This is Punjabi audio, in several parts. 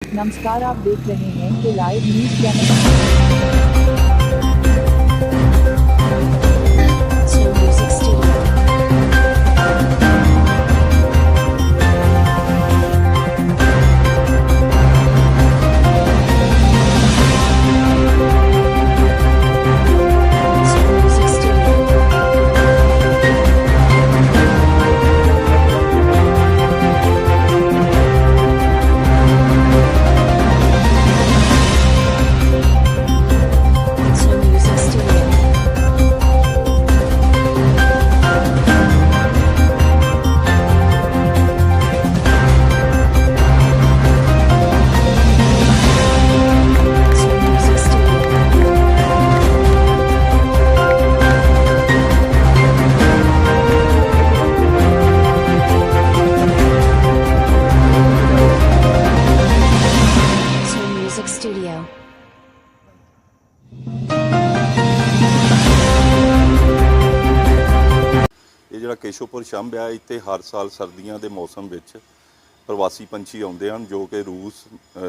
नमस्कार आप देख रहे हैं कि लाइव न्यूज़ चैनल ਜਿਹੜਾ ਕੇਸ਼ੋਪੁਰ ਸ਼ੰਭ ਆ, ਇੱਥੇ ਹਰ ਸਾਲ ਸਰਦੀਆਂ ਦੇ ਮੌਸਮ ਵਿੱਚ ਪ੍ਰਵਾਸੀ ਪੰਛੀ ਆਉਂਦੇ ਹਨ, ਜੋ ਕਿ ਰੂਸ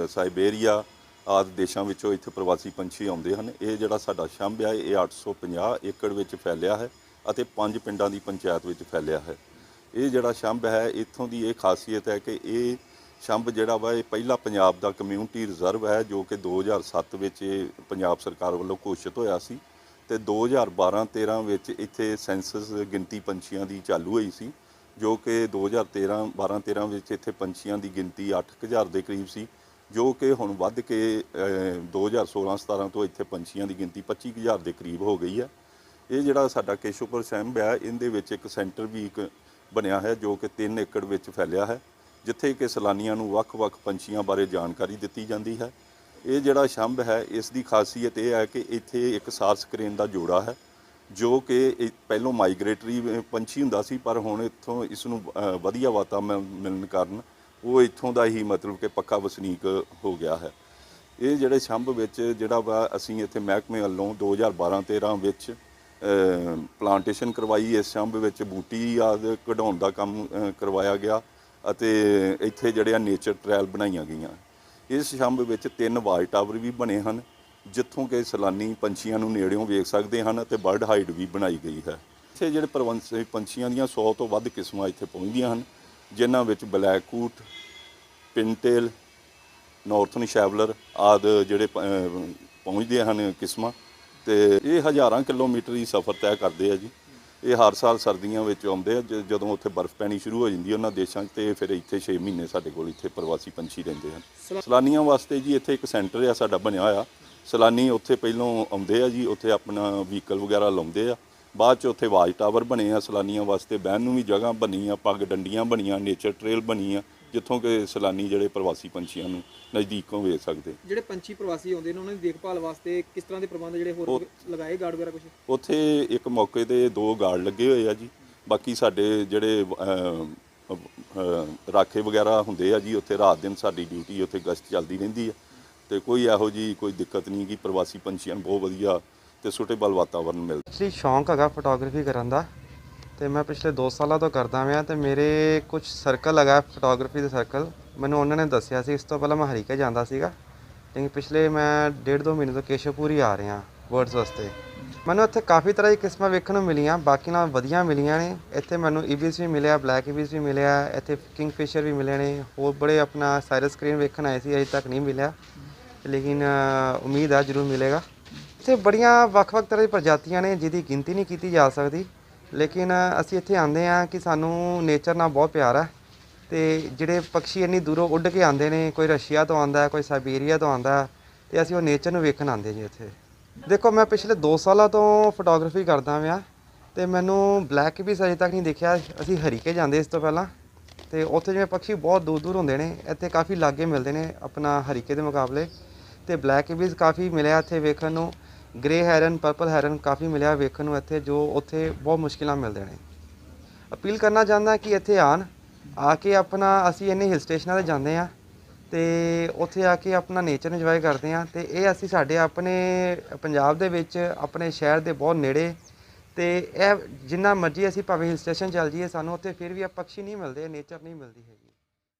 ਸਾਈਬੇਰੀਆ ਆਦਿ ਦੇਸ਼ਾਂ ਵਿੱਚੋਂ ਇੱਥੇ ਪ੍ਰਵਾਸੀ ਪੰਛੀ ਆਉਂਦੇ ਹਨ। ਇਹ ਜਿਹੜਾ ਸਾਡਾ ਸ਼ੰਭ ਆ, ਇਹ 850 ਏਕੜ ਵਿੱਚ ਫੈਲਿਆ ਹੈ ਅਤੇ ਪੰਜ ਪਿੰਡਾਂ ਦੀ ਪੰਚਾਇਤ ਵਿੱਚ ਫੈਲਿਆ ਹੈ। ਇਹ ਜਿਹੜਾ ਸ਼ੰਭ ਹੈ, ਇੱਥੋਂ ਦੀ ਇਹ ਖਾਸੀਅਤ ਹੈ ਕਿ ਇਹ ਸ਼ੰਭ ਜਿਹੜਾ ਵਾ, ਇਹ ਪਹਿਲਾ ਪੰਜਾਬ ਦਾ ਕਮਿਊਨਿਟੀ ਰਿਜ਼ਰਵ ਹੈ, ਜੋ ਕਿ 2007 ਵਿੱਚ ਇਹ ਪੰਜਾਬ ਸਰਕਾਰ ਵੱਲੋਂ ਘੋਸ਼ਿਤ ਹੋਇਆ ਸੀ। ਤੇ 2012-13 ਵਿੱਚ ਇੱਥੇ ਸੈਂਸਸ ਗਿਣਤੀ ਪੰਛੀਆਂ ਦੀ ਚਾਲੂ ਹੋਈ ਸੀ ਜੋ ਕਿ 2013 12-13 ਵਿੱਚ ਇੱਥੇ ਪੰਛੀਆਂ ਦੀ ਗਿਣਤੀ 8000 ਦੇ ਕਰੀਬ ਸੀ ਜੋ ਕਿ ਹੁਣ ਵੱਧ ਕੇ ਅਹ, 2016-17 ਤੋਂ ਇੱਥੇ ਪੰਛੀਆਂ ਦੀ ਗਿਣਤੀ 25000 ਦੇ ਕਰੀਬ ਹੋ ਗਈ ਹੈ। ਇਹ ਜਿਹੜਾ ਸਾਡਾ ਕੇਸ਼ੋਪੁਰ ਸੈਂਬ ਹੈ ਇਹਦੇ ਵਿੱਚ ਇੱਕ ਸੈਂਟਰ ਵੀ ਇੱਕ ਬਣਿਆ ਹੈ ਜੋ ਕਿ 3 ਏਕੜ ਵਿੱਚ ਫੈਲਿਆ ਹੈ ਜਿੱਥੇ ਕਿ ਸੈਲਾਨੀਆਂ ਨੂੰ ਵੱਖ-ਵੱਖ ਪੰਛੀਆਂ ਬਾਰੇ ਜਾਣਕਾਰੀ ਦਿੱਤੀ ਜਾਂਦੀ ਹੈ। ਇਹ ਜਿਹੜਾ ਸ਼ੰਭ ਹੈ, ਇਸ ਦੀ ਖਾਸੀਅਤ ਇਹ ਹੈ ਕਿ ਇੱਥੇ ਇੱਕ ਸਾਰ ਕਰੇਨ ਦਾ ਜੋੜਾ ਹੈ, ਜੋ ਕਿ ਪਹਿਲੋਂ ਮਾਈਗ੍ਰੇਟਰੀ ਪੰਛੀ ਹੁੰਦਾ ਸੀ, ਪਰ ਹੁਣ ਇੱਥੋਂ ਇਸ ਨੂੰ ਵਧੀਆ ਵਾਤਾਵਰਣ ਮਿਲਣ ਕਾਰਨ ਉਹ ਇੱਥੋਂ ਦਾ ਹੀ ਮਤਲਬ ਕਿ ਪੱਕਾ ਵਸਨੀਕ ਹੋ ਗਿਆ ਹੈ। ਇਹ ਜਿਹੜੇ ਸ਼ੰਭ ਵਿੱਚ ਜਿਹੜਾ ਵਾ ਅਸੀਂ ਇੱਥੇ ਮਹਿਕਮੇ ਵੱਲੋਂ 2012-13 ਵਿੱਚ ਪਲਾਂਟੇਸ਼ਨ ਕਰਵਾਈ, ਇਸ ਸ਼ੰਭ ਵਿੱਚ ਬੂਟੀ ਆਦਿ ਕਢਾਉਣ ਦਾ ਕੰਮ ਕਰਵਾਇਆ ਗਿਆ ਅਤੇ ਇੱਥੇ ਜਿਹੜੇ ਆ ਨੇਚਰ ਟ੍ਰਾਇਲ ਬਣਾਈਆਂ ਗਈਆਂ। ਇਸ ਛੰਭ ਵਿੱਚ ਤਿੰਨ ਵਾਚ ਟਾਵਰ ਵੀ ਬਣੇ ਹਨ, ਜਿੱਥੋਂ ਕਿ ਸੈਲਾਨੀ ਪੰਛੀਆਂ ਨੂੰ ਨੇੜਿਓਂ ਵੇਖ ਸਕਦੇ ਹਨ ਅਤੇ ਬਰਡ ਹਾਈਡ ਵੀ ਬਣਾਈ ਗਈ ਹੈ। ਇੱਥੇ ਜਿਹੜੇ ਪ੍ਰਵੰਸੀ ਪੰਛੀਆਂ ਦੀਆਂ 100 ਤੋਂ ਵੱਧ ਕਿਸਮਾਂ ਇੱਥੇ ਪਹੁੰਚਦੀਆਂ ਹਨ, ਜਿਨ੍ਹਾਂ ਵਿੱਚ ਬਲੈਕ ਕੂਟ, ਪਿੰਟੇਲ, ਨਾਰਥਨ ਸ਼ੈਵਲਰ ਆਦਿ ਜਿਹੜੇ ਪਹੁੰਚਦੇ ਹਨ ਕਿਸਮਾਂ। ਤੇ ਇਹ ਹਜ਼ਾਰਾਂ ਕਿਲੋਮੀਟਰ ਦੀ ਸਫ਼ਰ ਤੈਅ ਕਰਦੇ ਆ ਜੀ। ਇਹ ਹਰ ਸਾਲ ਸਰਦੀਆਂ ਵਿੱਚ ਆਉਂਦੇ ਆ ਜ- ਜਦੋਂ ਉੱਥੇ ਬਰਫ਼ ਪੈਣੀ ਸ਼ੁਰੂ ਹੋ ਜਾਂਦੀ ਹੈ ਉਹਨਾਂ ਦੇਸ਼ਾਂ 'ਚ ਤੇ ਫਿਰ ਇੱਥੇ 6 ਮਹੀਨੇ ਸਾਡੇ ਕੋਲ ਇੱਥੇ ਪ੍ਰਵਾਸੀ ਪੰਛੀ ਰਹਿੰਦੇ ਹਨ। ਸੈਲਾਨੀਆਂ ਵਾਸਤੇ ਜੀ ਇੱਥੇ ਇੱਕ ਸੈਂਟਰ ਆ ਸਾਡਾ ਬਣਿਆ ਹੋਇਆ। ਸੈਲਾਨੀ ਉੱਥੇ ਪਹਿਲੋਂ ਆਉਂਦੇ ਆ ਜੀ ਉੱਥੇ ਆਪਣਾ ਵਹੀਕਲ ਵਗੈਰਾ ਲਾਉਂਦੇ ਆ। ਬਾਅਦ ਚ ਉੱਥੇ ਵਾਚ ਟਾਵਰ ਬਣੇ ਆ ਸੈਲਾਨੀਆਂ ਵਾਸਤੇ ਬਹਿਣ ਨੂੰ ਵੀ ਜਗ੍ਹਾ ਬਣੀ ਆ ਪੱਗ ਡੰਡੀਆਂ ਬਣੀਆਂ ਨੇਚਰ ਟ੍ਰੇਲ ਬਣੀ ਆ। ਜਿੱਥੋਂ ਕਿ ਸੈਲਾਨੀ ਜਿਹੜੇ ਪ੍ਰਵਾਸੀ ਪੰਛੀਆਂ ਨੂੰ ਨਜ਼ਦੀਕੋਂ ਵੇਖ ਸਕਦੇ। ਜਿਹੜੇ ਪੰਛੀ ਪ੍ਰਵਾਸੀ ਆਉਂਦੇ ਨੇ ਉਹਨਾਂ ਦੀ ਦੇਖਭਾਲ ਵਾਸਤੇ ਕਿਸ ਤਰ੍ਹਾਂ ਦੇ ਪ੍ਰਬੰਧ ਜਿਹੜੇ ਹੋਰ ਲਗਾਏ ਗਾਰਡ ਵਗੈਰਾ ਕੁਝ ਉੱਥੇ ਇੱਕ ਮੌਕੇ ਤੇ ਦੋ ਗਾਰਡ ਲੱਗੇ ਹੋਏ ਆ ਜੀ। ਬਾਕੀ ਸਾਡੇ ਜਿਹੜੇ ਰਾਖੇ ਵਗੈਰਾ ਹੁੰਦੇ ਆ ਜੀ ਉੱਥੇ ਰਾਤ ਦਿਨ ਸਾਡੀ ਡਿਊਟੀ ਉੱਥੇ ਗਸ਼ਤ ਚੱਲਦੀ ਰਹਿੰਦੀ ਆ। ਤੇ ਕੋਈ ਇਹੋ ਜੀ ਕੋਈ ਦਿੱਕਤ ਨਹੀਂ ਕਿ ਪ੍ਰਵਾਸੀ ਪੰਛੀਆਂ ਨੂੰ ਬਹੁਤ ਵਧੀਆ ਤੇ ਸੁਟੇਬਲ ਵਾਤਾਵਰਨ ਮਿਲਦਾ। ਐਕਚੁਅਲੀ ਸ਼ੌਂਕ ਹੈਗਾ ਫੋਟੋਗ੍ਰਾਫੀ ਕਰਨ ਦਾ। ਤੇ ਮੈਂ ਪਿਛਲੇ 2 ਸਾਲਾਂ ਤੋਂ ਕਰਦਾ ਹਾਂ ਤੇ ਮੇਰੇ ਕੁਝ ਸਰਕਲ ਹੈਗਾ ਫੋਟੋਗ੍ਰਾਫੀ ਦੇ ਸਰਕਲ ਮੈਨੂੰ ਉਹਨਾਂ ਨੇ ਦੱਸਿਆ ਸੀ, ਇਸ ਤੋਂ ਪਹਿਲਾਂ ਮੈਂ ਹਰੀਕੇ ਜਾਂਦਾ ਸੀਗਾ। ਲੇਕਿਨ ਪਿਛਲੇ ਮੈਂ ਡੇਢ ਦੋ ਮਹੀਨੇ ਤੋਂ ਕੇਸ਼ਵਪੁਰ ਆ ਰਿਹਾ ਵਰਡਸ ਵਾਸਤੇ। ਮੈਨੂੰ ਇੱਥੇ ਕਾਫੀ ਤਰ੍ਹਾਂ ਦੀ ਕਿਸਮਾਂ ਵੇਖਣ ਨੂੰ ਮਿਲੀਆਂ, ਬਾਕੀ ਨਾਲ ਵਧੀਆ ਮਿਲੀਆਂ ਨੇ। ਇੱਥੇ ਮੈਨੂੰ ਇਬਿਸ ਵੀ ਮਿਲਿਆ ਬਲੈਕ ਇਬਿਸ ਵੀ ਮਿਲਿਆ, ਇੱਥੇ ਕਿੰਗਫਿਸ਼ਰ ਵੀ ਮਿਲੇ ਨੇ। ਹੋਰ ਬੜੇ ਆਪਣਾ ਸਾਇਰਸ ਸਕਰੀਨ ਵੇਖਣ ਆਏ ਸੀ, ਅਜੇ ਤੱਕ ਨਹੀਂ ਮਿਲਿਆ। ਲੇਕਿਨ ਉਮੀਦ ਆ ਜ਼ਰੂਰ ਮਿਲੇਗਾ। ਇੱਥੇ ਬੜੀਆਂ ਵੱਖ-ਵੱਖ ਤਰ੍ਹਾਂ ਦੀ ਪ੍ਰਜਾਤੀਆਂ ਨੇ, ਜਿਹਦੀ ਗਿਣਤੀ ਨਹੀਂ ਕੀਤੀ ਜਾ ਸਕਦੀ। ਲੇਕਿਨ ਅਸੀਂ ਇੱਥੇ ਆਉਂਦੇ ਆ ਕਿ ਸਾਨੂੰ ਨੇਚਰ ਨਾਲ ਬਹੁਤ ਪਿਆਰ ਹੈ ਤੇ ਜਿਹੜੇ ਪੰਛੀ ਇੰਨੀ ਦੂਰੋਂ ਉੱਡ ਕੇ ਆਉਂਦੇ ਨੇ, ਕੋਈ ਰਸ਼ੀਆ ਤੋਂ ਆਉਂਦਾ, ਕੋਈ ਸਾਈਬੇਰੀਆ ਤੋਂ ਆਉਂਦਾ ਹੈ ਤੇ ਅਸੀਂ ਉਹ ਨੇਚਰ ਨੂੰ ਵੇਖਣ ਆਉਂਦੇ ਜੀ ਇੱਥੇ। ਦੇਖੋ, ਮੈਂ ਪਿਛਲੇ 2 ਸਾਲਾਂ ਤੋਂ ਫੋਟੋਗ੍ਰਾਫੀ ਕਰਦਾ ਪਿਆ ਤੇ ਮੈਨੂੰ ਬਲੈਕ ਵੀ ਅਜੇ ਤੱਕ ਨਹੀਂ ਦੇਖਿਆ। ਅਸੀਂ ਹਰੀਕੇ ਜਾਂਦੇ ਇਸ ਤੋਂ ਪਹਿਲਾਂ ਤੇ ਉੱਥੇ ਜਿਵੇਂ ਪੰਛੀ ਬਹੁਤ ਦੂਰ ਦੂਰ ਹੁੰਦੇ ਨੇ, ਇੱਥੇ ਕਾਫੀ ਲਾਗੇ ਮਿਲਦੇ ਨੇ ਆਪਣਾ ਹਰੀਕੇ ਦੇ ਮੁਕਾਬਲੇ ਤੇ ਬਲੈਕ ਇਬਿਸ ਕਾਫੀ ਮਿਲਿਆ ਇੱਥੇ ਵੇਖਣ ਨੂੰ। ਗ੍ਰੇ ਹੈਰਨ ਪਰਪਲ ਹੈਰਨ ਕਾਫੀ ਮਿਲਿਆ ਵੇਖਣ ਨੂੰ ਇੱਥੇ, ਜੋ ਉੱਥੇ ਬਹੁਤ ਮੁਸ਼ਕਿਲਾਂ ਮਿਲਦੇ ਨੇ। ਅਪੀਲ ਕਰਨਾ ਚਾਹੁੰਦਾ ਕਿ ਇੱਥੇ ਆਣ ਆ ਕੇ ਆਪਣਾ ਅਸੀਂ ਇੰਨੇ ਹਿਲ ਸਟੇਸ਼ਨਾਂ ਤੇ ਜਾਂਦੇ ਆ ਤੇ ਉੱਥੇ ਆ ਕੇ ਆਪਣਾ ਨੇਚਰ ਇੰਜੋਏ ਕਰਦੇ ਆ ਤੇ ਇਹ ਅਸੀਂ ਸਾਡੇ ਆਪਣੇ ਪੰਜਾਬ ਦੇ ਵਿੱਚ, ਆਪਣੇ ਸ਼ਹਿਰ ਦੇ ਬਹੁਤ ਨੇੜੇ ਤੇ ਇਹ ਜਿੰਨਾ ਮਰਜ਼ੀ ਅਸੀਂ ਭਾਵੇਂ ਹਿਲ ਸਟੇਸ਼ਨ ਚੱਲ ਜਾਈਏ, ਸਾਨੂੰ ਉੱਥੇ ਫਿਰ ਵੀ ਇਹ ਪੰਛੀ ਨਹੀਂ ਮਿਲਦੇ ਨੇਚਰ ਨਹੀਂ ਮਿਲਦੀ ਹੈਗੀ।